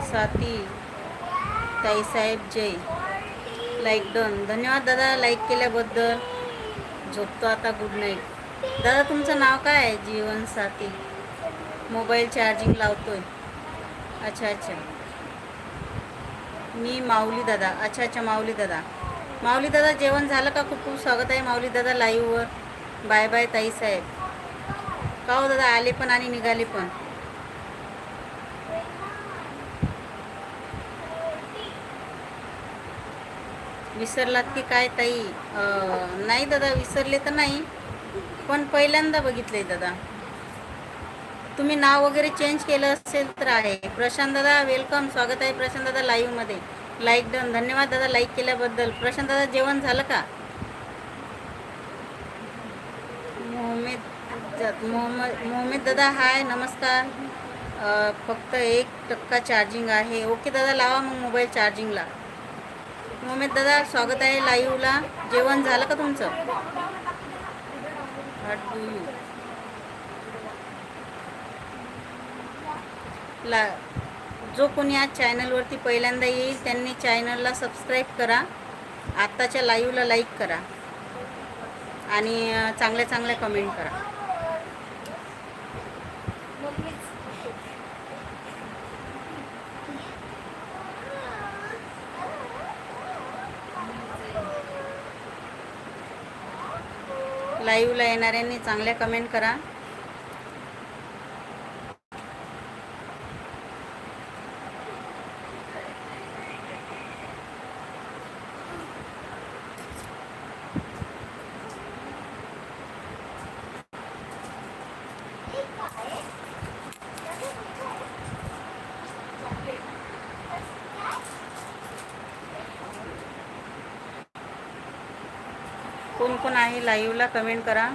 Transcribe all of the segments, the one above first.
साथी ताईसाहेब जय. Like done धन्यवाद दादा लाईक केल्याबद्दल. झोपतो आता गुड नाईट दादा तुमचं नाव काय आहे? जीवन साथी. मोबाईल चार्जिंग लावतोय. अच्छा अच्छा. मी माऊली दादा. अच्छा अच्छा माऊली दादा. माऊली दादा जेवण झालं का? खूप खूप स्वागत आहे माऊली दादा लाईव्हवर बाय बाय ताईसाहेब का हो दादा आले पण आणि निघाले पण? विसरलात की काय ताई? नाही दादा विसरले तर नाही. पण पहिल्यांदा बघितलंय दादा. तुम्ही नाव वगैरे चेंज केलं असेल तर आहे. प्रशांत दादा वेलकम स्वागत आहे प्रशांत दादा लाईव्हमध्ये लाईक डन धन्यवाद दादा लाईक केल्याबद्दल. प्रशांत दादा जेवण झालं का? मोहम्मद मोहम्मद मोहम्मद दादा हाय नमस्कार. फक्त एक टक्का चार्जिंग आहे. ओके दादा लावा मग मोबाईल चार्जिंगला मोहम्मद दादा स्वागत आहे लाईव्हला जेवण झालं का तुमचं? ला जो कोणी आज चॅनलवरती पहिल्यांदा येईल त्यांनी चॅनलला सबस्क्राईब करा. आत्ताच्या लाईव्हला लाईक करा. आणि चांगल्या चांगल्या कमेंट करा. लाईव्हला येणाऱ्यांनी चांगल्या कमेंट करा. कोण कोण आहे लाईव्हला कमेंट करा.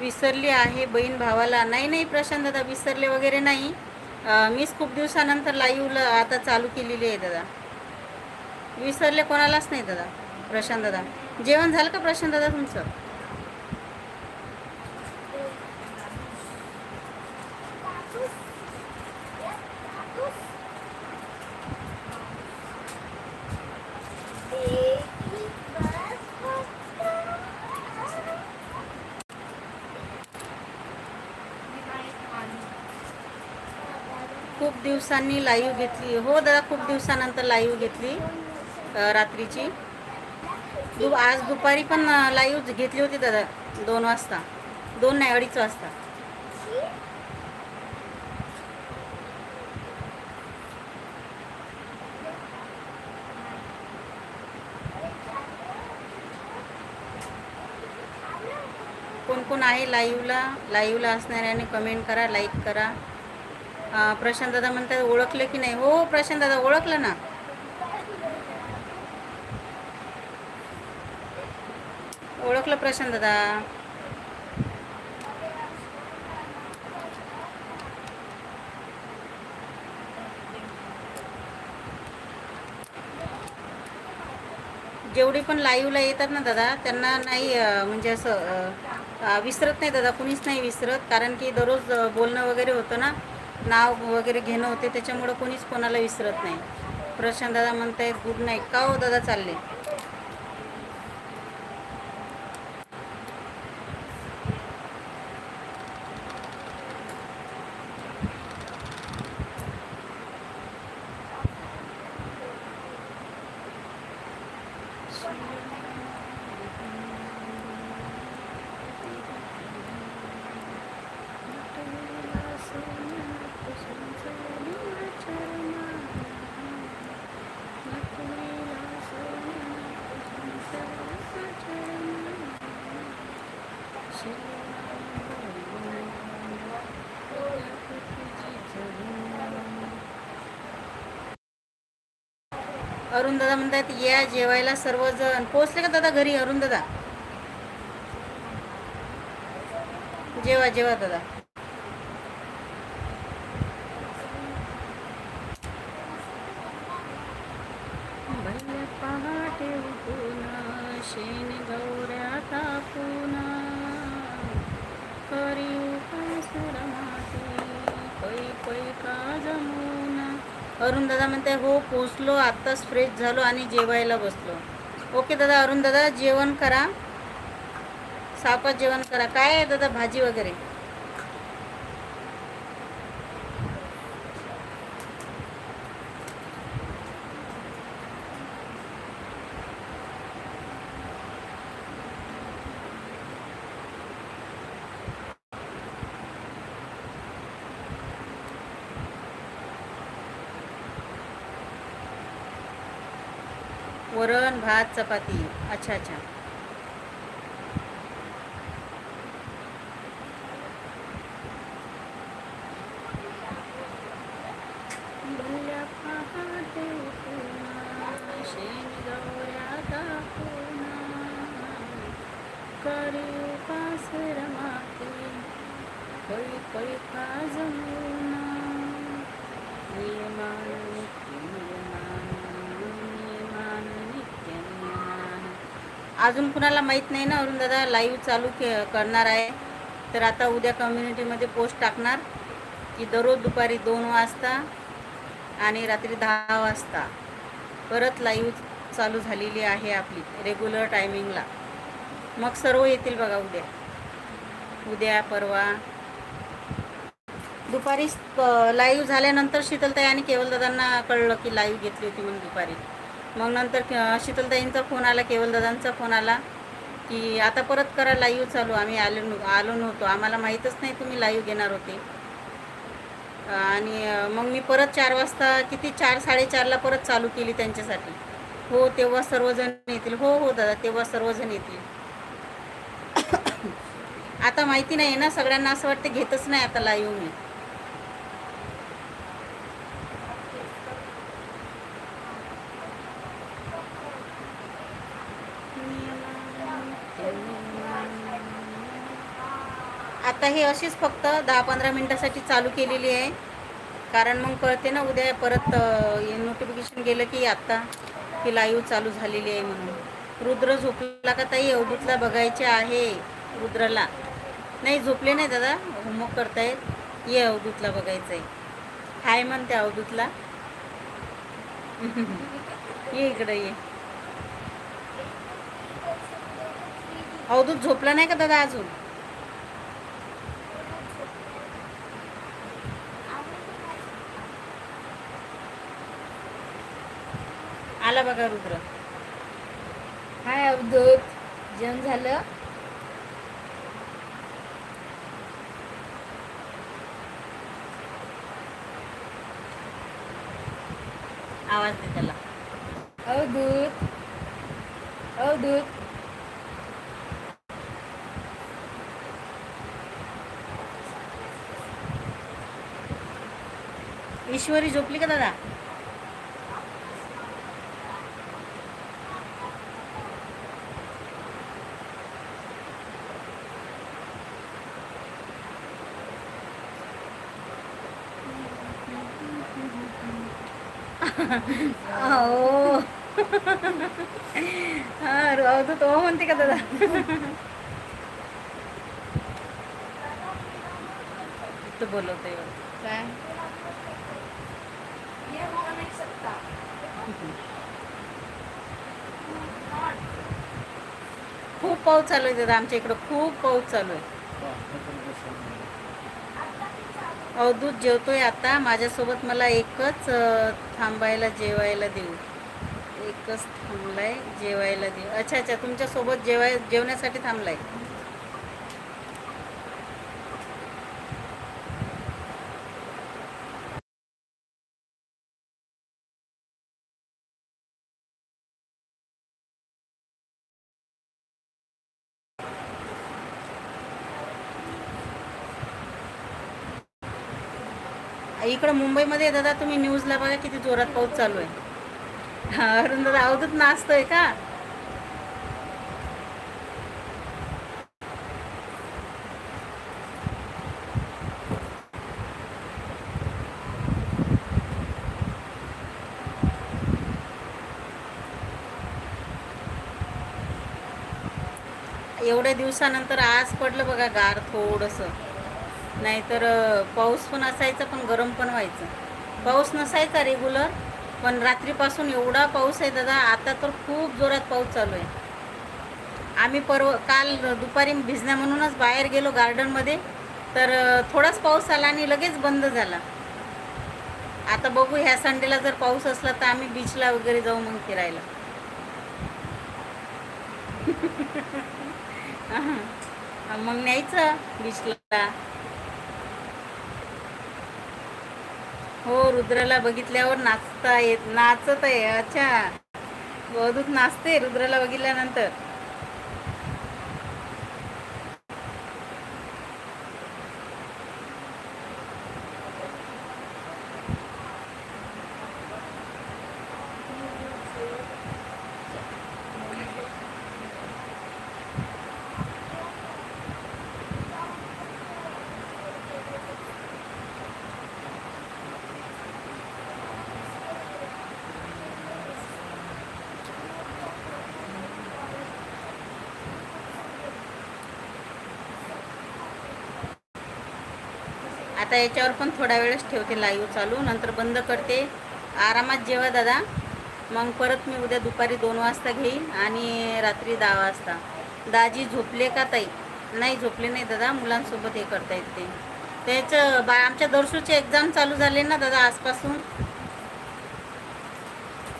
विसरली आहे बहीण भावाला. नाही नाही प्रशांत दादा विसरले वगैरे नाही. मीच खूप दिवसानंतर लाईव्हला आता चालू केलेली आहे दादा. विसरले कोणालाच नाही दादा. प्रशांत दादा. जेवण झालं का प्रशांत दादा तुमचं खूप दिवसांनी लाईव्ह घेतली. हो दादा खूप दिवसानंतर लाईव्ह घेतली रात्रीची. दु आज दुपारी पण लाईव्ह घेतली होती दादा दोन वाजता. दोन नाही अडीच वाजता. कोण कोण आहे लाईव्हला लाईव्हला असणाऱ्याने कमेंट करा लाईक करा. प्रशांत दादा म्हणतात ओळखलं की नाही? हो प्रशांत दादा ओळखलं ना. ओळखलं प्रशांत दादा. जेवढे पण लाईव्हला येतात ना दादा त्यांना नाही म्हणजे असं विसरत नाही दादा कुणीच नाही विसरत कारण की दररोज बोलणं वगैरे होतं ना नाव वगैरे घेणं होते त्याच्यामुळं कोणीच कोणाला विसरत नाही. प्रशांत दादा म्हणतायत गुड नाईट. का हो दादा चालले? अरुण दादा म्हणतात या जेवायला सर्वजण. पोहोचले का दादा घरी अरुण दादा जेवा जेवा दादा. अरुण दादा म्हणते हो पोचलो आत्ताच फ्रेश झालो आणि जेवायला बसलो. ओके दादा अरुण दादा जेवण करा. सापात जेवण करा. काय आहे दादा भाजी वगैरे? भात चपाती. अच्छा अच्छा. अजून कुणाला माहीत नाही ना अरुण दादा लाईव्ह चालू के करणार आहे. तर आता उद्या कम्युनिटीमध्ये पोस्ट टाकणार की दररोज दुपारी दोन वाजता आणि रात्री दहा वाजता परत लाईव्ह चालू झालेली आहे आपली रेग्युलर टायमिंगला मग सर्व येतील बघा उद्या. उद्या परवा. दुपारी लाईव्ह झाल्यानंतर शीतलताई आणि केवलदादांना कळलं की लाईव्ह घेतली होती म्हणून दुपारी. मग नंतर शीतलताईंचा फोन आला केवलदादांचा फोन आला की आता परत करा लाईव्ह चालू. आम्ही आलो नव्ह- आलो नव्हतो. आम्हाला माहीतच नाही तुम्ही लाईव्ह घेणार होते. आणि मग मी परत चार वाजता किती? चार साडेचारला परत चालू केली त्यांच्यासाठी. हो तेव्हा सर्वजण येतील. हो हो दादा तेव्हा सर्वजण येतील. आता माहिती नाही ना सगळ्यांना असं वाटतं घेतच नाही आता लाईव्ह मी. आता हे अशीच फक्त दहा पंधरा मिनटासाठी चालू केलेली आहे. कारण मग कळते ना उद्या परत नोटिफिकेशन गेलं की आत्ता की लाईव्ह चालू झालेली आहे म्हणून. रुद्र झोपला का ताई? अवधूतला बघायचे आहे रुद्रला. नाही झोपले नाही दादा. होमवर्क करतायत. ये अवधूतला बघायचं आहे हाय म्हणते अवधूतला. ये इकडं ये. अवधूत झोपला नाही का दादा अजून? आला बघा रुद्र. हाय अवधूत जेवण झालं? आवाज दे त्याला. अवधूत अवधूत. ईश्वरी झोपली का दादा? हो हा तू तो म्हणते का दादा तू बोलवते काय खूप पाऊस चालू आहे दादा आमच्या इकडं खूप पाऊस चालू आहे. अवधूत जेवतोय आता. माझ्यासोबत मला एकच थांबायला जेवायला देऊ. एकच थांबलाय जेवायला देऊ. अच्छा अच्छा तुमच्यासोबत जेवाय जेवण्यासाठी थांबलाय. इकडं मुंबईमध्ये दादा तुम्ही न्यूजला बघा किती जोरात पाऊस चालू आहे. हा, अरुण दादा अवधूत नाचतोय का? एवढ्या दिवसानंतर आज पडलं बघा गार थोडंसं. नाहीतर पाऊस पण असायचा पण गरम पण व्हायचं. पाऊस नसायचा रेग्युलर पण रात्रीपासून एवढा पाऊस आहे दादा आता तर खूप जोरात पाऊस चालू आहे. आम्ही परवा काल दुपारी भिजण्या म्हणूनच बाहेर गेलो गार्डनमध्ये तर थोडाच पाऊस आला आणि लगेच बंद झाला. आता बघू ह्या संडेला जर पाऊस असला तर आम्ही बीचला वगैरे जाऊ मग फिरायला. मग न्यायचं बीचला हो रुद्राला बघितल्यावर नाचता येत नाचत आहे. अच्छा. अवधूत नाचते रुद्राला बघितल्यानंतर. आता याच्यावर पण थोडा वेळच ठेवते लाईव्ह चालू. नंतर बंद करते. आरामात जेवा दादा. मग परत मी उद्या दुपारी दोन वाजता घेईन आणि रात्री दहा वाजता. दाजी झोपले का ताई? नाही झोपले नाही दादा. मुलांसोबत हे करता येते त्याचं बा आमच्या दर्शूचे एक्झाम चालू झाले ना दादा आजपासून?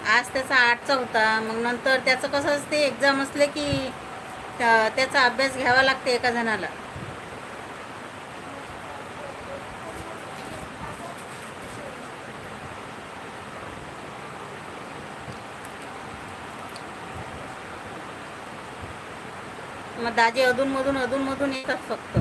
आज त्याचा आठचा होता. मग नंतर त्याचं कसं असते एक्झाम असले की त्या- त्याचा अभ्यास घ्यावा लागते एका जणाला. मग दाजे अधूनमधून अधूनमधून येतात फक्त.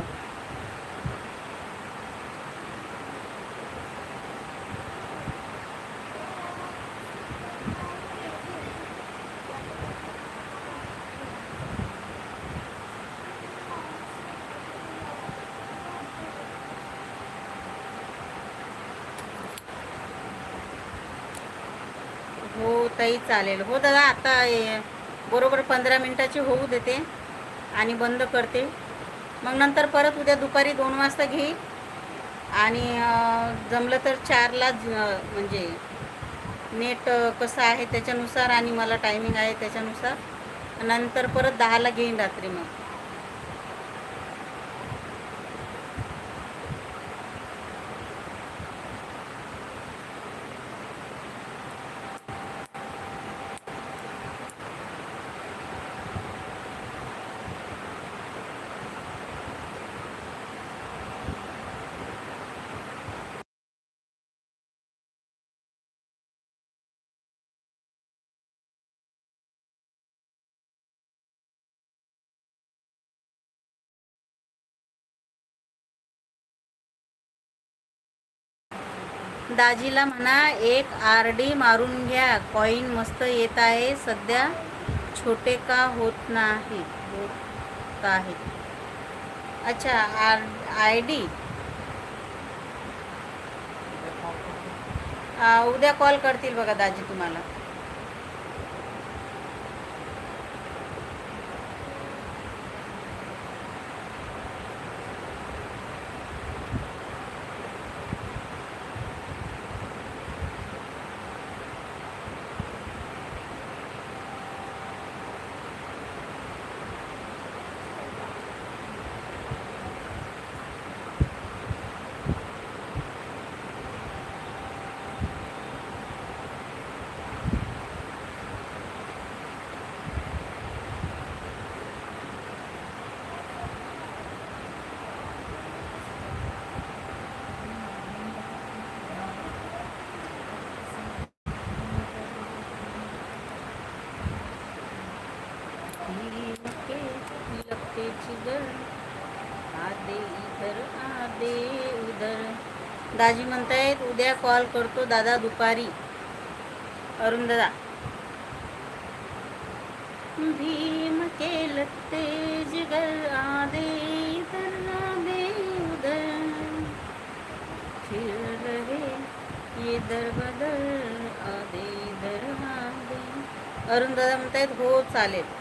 हो ताई चालेल. हो दादा आता बरोबर पंधरा मिनिटाची होऊ देते. आणि बंद करते. मग नंतर परत उद्या दुपारी दोन वाजता घेईल. आणि जमलं तर चारला म्हणजे नेट कसं आहे त्याच्यानुसार आणि मला टायमिंग आहे त्याच्यानुसार. नंतर परत दहाला घेईन रात्री मग. दाजीला म्हणा एक आर डी मारून घ्या. कॉईन मस्त येत आहे. सध्या छोटे का होत नाही? होत आहे. अच्छा आर आय डी? उद्या कॉल करतील बघा दाजी तुम्हाला लपके लपके जिगर आदे इधर आदे उधर दाजी म्हणतायत उद्या कॉल करतो दादा दुपारी. अरुण दादा. भीम के तेज जिगर आधे इधर आदे उधर फिर रहे ये दर बदर आदे इधर अरुण दादा म्हणतायत हो चालेल.